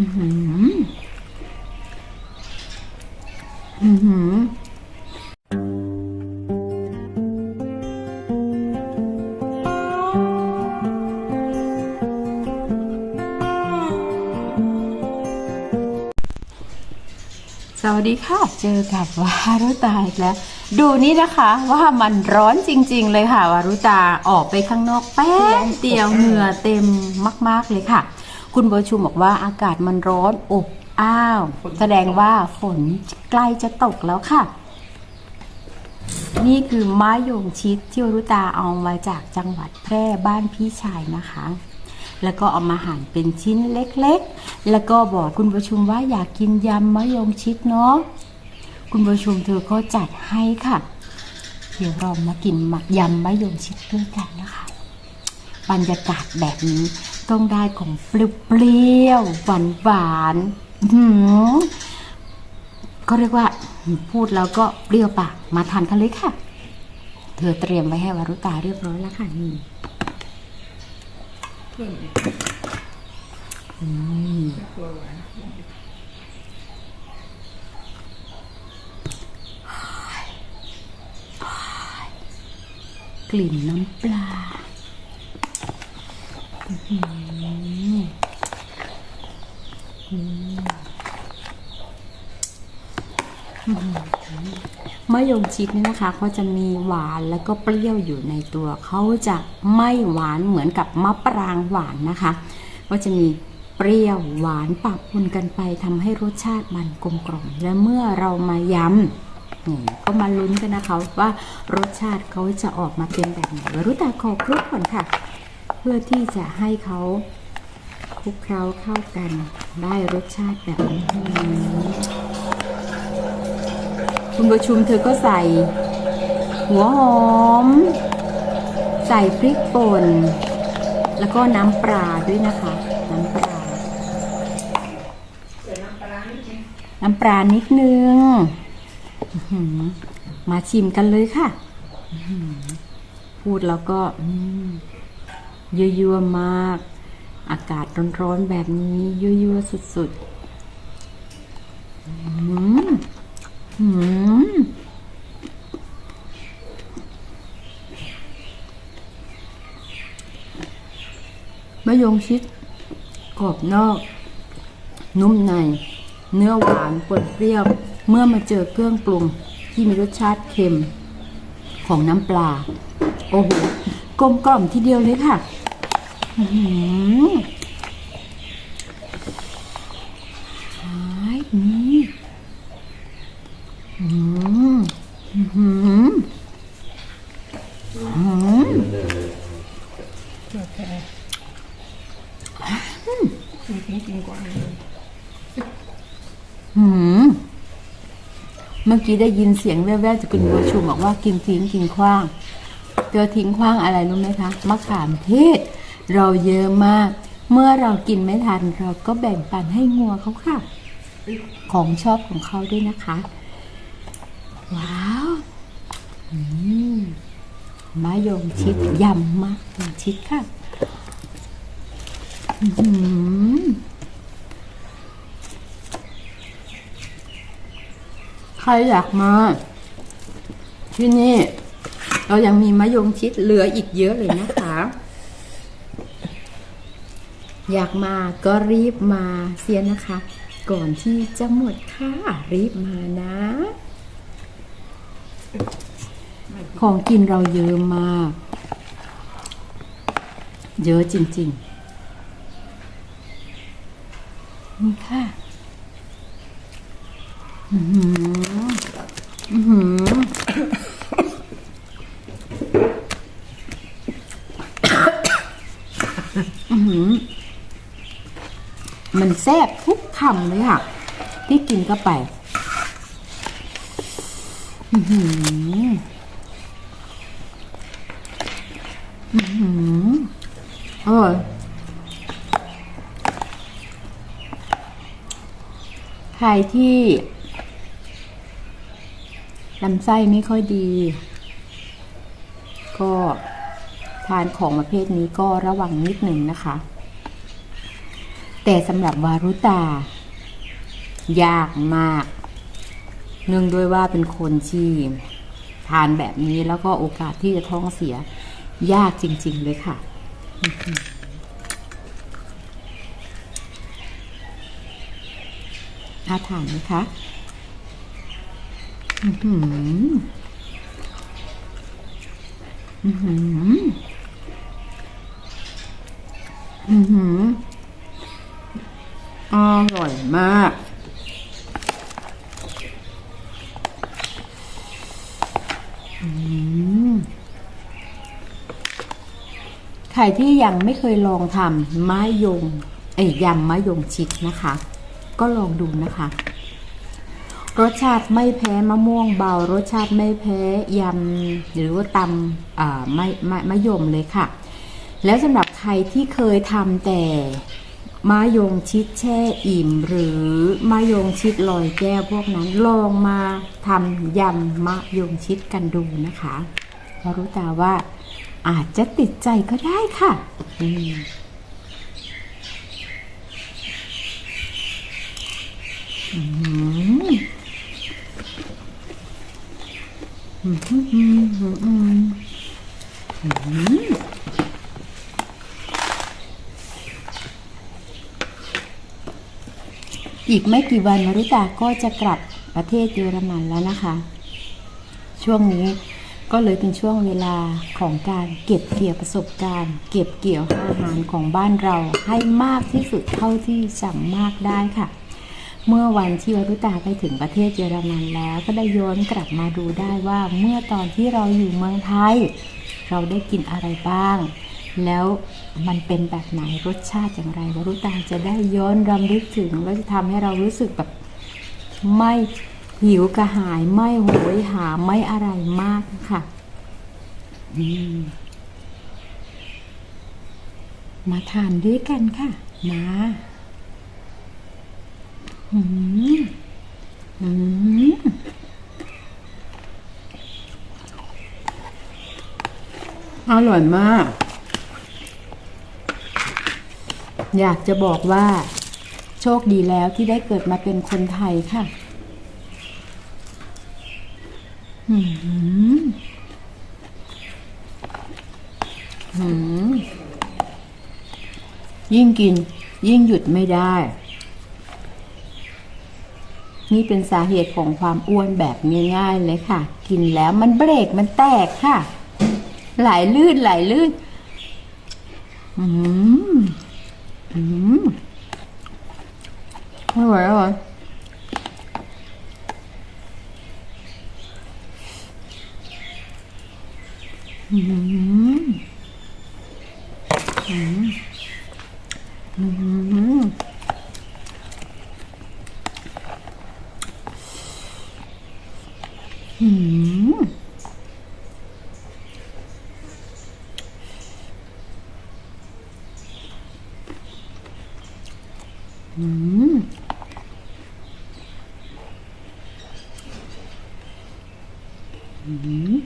อือหือ อือหือสวัสดีค่ะ เจอกับวารุตาอีกแล้ว ดูนี่นะคะว่ามันร้อนจริง ๆ เลยค่ะ วารุตาออกไปข้างนอกแป๊บเดียวเหงื่อเต็มมาก ๆ เลยค่ะ คุณโบชูบอกว่าอากาศมันร้อนอบอ้าว แสดงว่าฝนใกล้จะตกแล้วค่ะ นี่คือไม้ยงชิดที่วารุตาเอามาจากจังหวัดแพร่บ้านพี่ชายนะคะ แล้วก็เอามาหั่นเป็นชิ้นเล็กๆ แล้วก็บอกคุณประชุมว่าอยากกินยำมะยงชิดเนาะคุณประชุมเธอก็จัดให้ค่ะ เดี๋ยวเรามากินมะยำมะยงชิดด้วยกันนะคะ บรรยากาศแบบนี้ ต้องได้ของเปรี้ยวหวานๆอื้อหือก็เรียกว่าพูดแล้วก็เปรี้ยวปากมาทานกันเลยค่ะ เธอเตรียมไว้ให้วารุตาเรียบร้อยแล้วค่ะนี่กลิ่นน้ำปลาอื้อหืออืมอื้อหือ มะยงชิดนี่นะคะเขาจะมีหวานแล้วก็เปรี้ยวอยู่ในตัวเขาจะไม่หวานเหมือนกับมะปรางหวานนะคะก็จะมีเปรี้ยวหวานปะปนกันไปทำให้รสชาติมันกลมกล่อมและเมื่อเรามายำนี่ก็มาลุ้นกันนะคะว่ารสชาติเขาจะออกมาเป็นแบบไหนวรุตาขอคลุกก่อนค่ะ เพื่อที่จะให้เขาคลุกเคล้าเข้ากันได้รสชาติแบบนี้ คุณประชุมเธอก็ใส่ หัวหอม ใส่พริกป่น แล้วก็น้ำปลาด้วยนะคะ น้ำปลาใส่น้ำปลานิดนึงน้ำปลานิดนึง มาชิมกันเลยค่ะ พูดแล้วก็อืมยั่วๆมาก อากาศร้อนๆแบบนี้ยั่วๆสุดๆ อืม อืมมะยงชิดกรอบนอก นุ่มใน เนื้อหวานปนเปรี้ยว เมื่อมาเจอเครื่องปรุงที่มีรสชาติเค็มของน้ำปลา โอ้โห กลมกล่อมทีเดียวเลยค่ะอื้อหือหายนี่อืมอื้อหืออื้อหือโอเค กินกินกินกว่าเลยหืมเมื่อกี้ได้ยินเสียงแว่วๆจากคุณบัวชูบอกว่ากินทิ้งกินขว้างเจอทิ้งขว้างอะไรรู้ไหมคะมะขามเทศ เราเยอะมาก เมื่อเรากินไม่ทัน เราก็แบ่งปันให้งัวเขาค่ะ ของชอบของเขาด้วยนะคะ ว้าวมะยงชิดยำมะยงชิดค่ะ ใครอยากมา ที่นี่ เรายังมีมะยงชิดเหลืออีกเยอะเลยนะคะ อยากมาก็รีบมาเสียนะคะ ก่อนที่จะหมดค่ะ รีบมานะ ของกินเราเยอะมาก เยอะจริง ๆ นี่ค่ะอือหืออือหืออื้อหือมันแซ่บทุกคำเลยค่ะ ที่กินเข้าไป อือหืออร่อย ใครที่ลำไส้ไม่ค่อยดี ก็ทานของประเภทนี้ก็ระวังนิดหนึ่งนะคะ แต่สำหรับวารุตา ยากมาก เนื่องด้วยว่าเป็นคนที่ทานแบบนี้แล้วก็โอกาสที่จะท้องเสียยากจริง ๆ เลยค่ะ น่าทานไหมคะอือหืออือหืออือหืออร่อยมากอืมใครที่ยังไม่เคยลองทำมะยงเอ้ยยำมะยงชิดนะคะ ก็ลองดูนะคะ รสชาติไม่แพ้มะม่วงเบา รสชาติไม่แพ้ยำหรือว่าตำอ่าไม่ไม่มะยมเลยค่ะ แล้วสำหรับใครที่เคยทำแต่มะยงชิดแช่อิ่ม หรือมะยงชิดลอยแก้วพวกนั้นลองมาทำยำมะยงชิดกันดูนะคะเพราะรู้ตาว่าอาจจะติดใจก็ได้ค่ะ อีกไม่กี่วันมาริตาก็จะกลับประเทศเยอรมันแล้วนะคะ ช่วงนี้ก็เลยเป็นช่วงเวลาของการเก็บเกี่ยวประสบการณ์ เก็บเกี่ยวอาหารของบ้านเราให้มากที่สุดเท่าที่สั่งมากได้ค่ะ เมื่อวันที่วรุตาไปถึงประเทศเยอรมันแล้ว ก็ได้ย้อนกลับมาดูได้ว่าเมื่อตอนที่เราอยู่เมืองไทย เราได้กินอะไรบ้าง แล้วมันเป็นแบบไหนรสชาติอย่างไร วรุตาจะได้ย้อนรำลึกถึงแล้วจะทำให้เรารู้สึกแบบไม่หิวกระหายไม่โหยหาไม่อะไรมากค่ะมาทานด้วยกันค่ะ มา อืมอืมอร่อยมาก อยากจะบอกว่า โชคดีแล้วที่ได้เกิดมาเป็นคนไทยค่ะอืมอืมยิ่งกินยิ่งหยุดไม่ได้ นี่เป็นสาเหตุของความอ้วนแบบง่าย ๆ เลยค่ะ กินแล้วมันเบรกมันแตกค่ะไหลลื่นไหลลื่นอืมอืมอร่อยอร่อยอืมอืมอืม อืม อืม อืม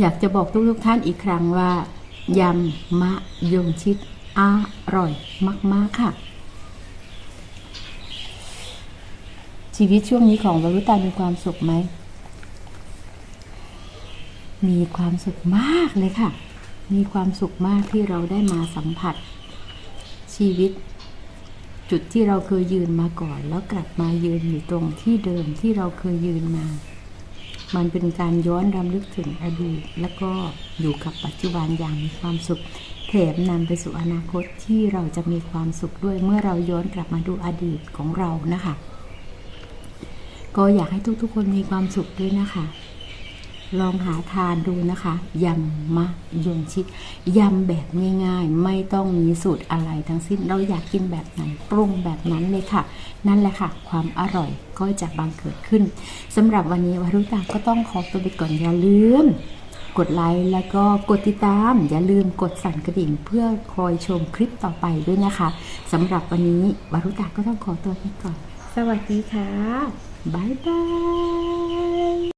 อยากจะบอกทุกๆท่านอีกครั้งว่ายำมะยงชิดอร่อยมาก ๆ ค่ะ ชีวิตช่วงนี้ของวรุตามีความสุขไหม มีความสุขมากเลยค่ะ มีความสุขมากที่เราได้มาสัมผัส ชีวิต จุดที่เราเคยยืนมาก่อน แล้วกลับมายืนอยู่ตรงที่เดิมที่เราเคยยืนมา มันเป็นการย้อนรำลึกถึงอดีตแล้วก็อยู่กับปัจจุบันอย่างมีความสุขแถมนำไปสู่อนาคตที่เราจะมีความสุขด้วยเมื่อเราย้อนกลับมาดูอดีตของเรานะคะ ก็อยากให้ทุกๆคนมีความสุขด้วยนะคะ ลองหาทานดูนะคะยำมะยงชิดยำแบบง่ายๆ ไม่ต้องมีสูตรอะไรทั้งสิ้นเราอยากกินแบบไหนปรุงแบบนั้นเลยค่ะ นั่นแหละค่ะ ความอร่อยก็จะบังเกิดขึ้นสำหรับวันนี้วารุตาก็ต้องขอตัวไปก่อนอย่าลืมกดไลค์แล้วก็กดติดตาม อย่าลืมกดสั่นกระดิ่งเพื่อคอยชมคลิปต่อไปด้วยนะคะสำหรับวันนี้วารุตาก็ต้องขอตัวไปก่อน สวัสดีค่ะ บ๊ายบาย